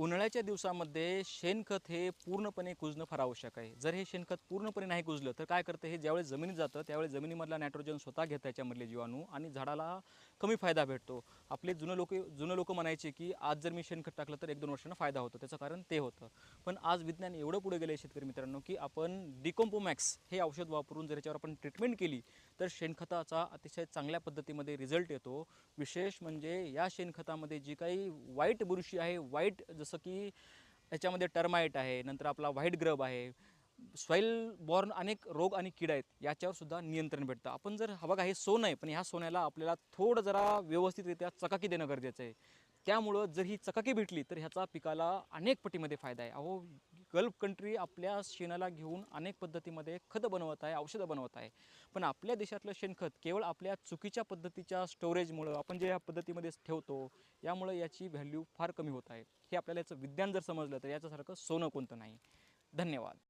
उन्हाळ्याच्या दिवसामध्ये शेणखत हे पूर्णपणे कुजणं फार आवश्यक आहे. जर हे शेणखत पूर्णपणे नाही कुजलं तर काय करतं? हे ज्यावेळेस जमिनीत जातं त्यावेळेस जमिनीमधला नायट्रोजन स्वतः घेतं त्याच्यामधले जीवाणू आणि झाडाला कमी फायदा भेटतो. आपले जुनं लोक जुनं लोक म्हणायचे की आज जर मी शेणखत टाकलं तर एक दोन वर्षांना फायदा होतो. त्याचं कारण ते होतं. पण आज विज्ञान एवढं पुढे गेलं आहे शेतकरी मित्रांनो की आपण डिकोम्पोमॅक्स हे औषध वापरून जर याच्यावर आपण ट्रीटमेंट केली तर शेणखताचा अतिशय चांगल्या पद्धतीमध्ये रिझल्ट येतो. विशेष म्हणजे या शेणखतामध्ये जी काही वाईट बुरशी आहे वाईट जसं की याच्यामध्ये टर्माईट आहे नंतर आपला व्हाईट ग्रब आहे. सॉईल बॉर्न अनेक रोग आणि कीड आहेत याच्यावर सुद्धा नियंत्रण भेटतं. आपण जर हा बघा हे सोनं आहे पण ह्या सोन्याला आपल्याला थोडं जरा व्यवस्थितरित्या चकाकी देणं गरजेचं आहे. त्यामुळं जर ही चकाकी भेटली तर ह्याचा पिकाला अनेक पटीमध्ये फायदा आहे. अहो गल्फ कंट्री आपल्या शेणाला घेऊन अनेक पद्धतीमध्ये खतं बनवत आहे औषधं बनवत आहे. पण आपल्या देशातलं शेणखत केवळ आपल्या चुकीच्या पद्धतीच्या स्टोरेजमुळं आपण जे या पद्धतीमध्ये ठेवतो यामुळं याची व्हॅल्यू फार कमी होत आहे. हे आपल्याला याचं विज्ञान जर समजलं तर याच्यासारखं सोनं कोणतं नाही. धन्यवाद.